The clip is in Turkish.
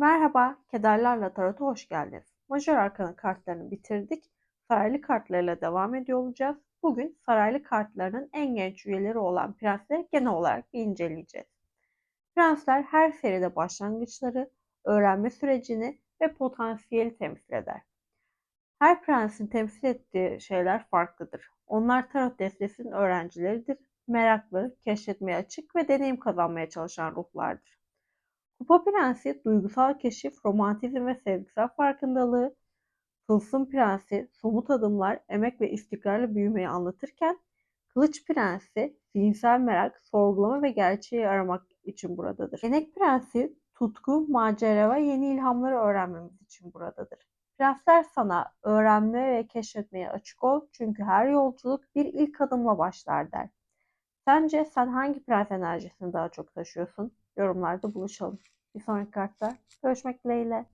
Merhaba, Kederlerle Tarot'a hoş geldiniz. Majör Arkan'ın kartlarını bitirdik. Saraylı kartlarıyla devam ediyor olacağız. Bugün saraylı kartlarının en genç üyeleri olan prensleri genel olarak inceleyeceğiz. Prensler her seride başlangıçları, öğrenme sürecini ve potansiyeli temsil eder. Her prensin temsil ettiği şeyler farklıdır. Onlar tarot destesinin öğrencileridir. Meraklı, keşfetmeye açık ve deneyim kazanmaya çalışan ruhlardır. Kupa Prensi duygusal keşif, romantizm ve sevgisel farkındalığı, Tılsım Prensi somut adımlar, emek ve istikrarla büyümeyi anlatırken, Kılıç Prensi zihinsel merak, sorgulama ve gerçeği aramak için buradadır. Enek Prensi tutku, macera ve yeni ilhamları öğrenmemiz için buradadır. Prensler sana öğrenme ve keşfetmeye açık ol çünkü her yolculuk bir ilk adımla başlar der. Sence sen hangi prens enerjisini daha çok taşıyorsun? Yorumlarda buluşalım. Bir sonraki kartta görüşmek dileğiyle.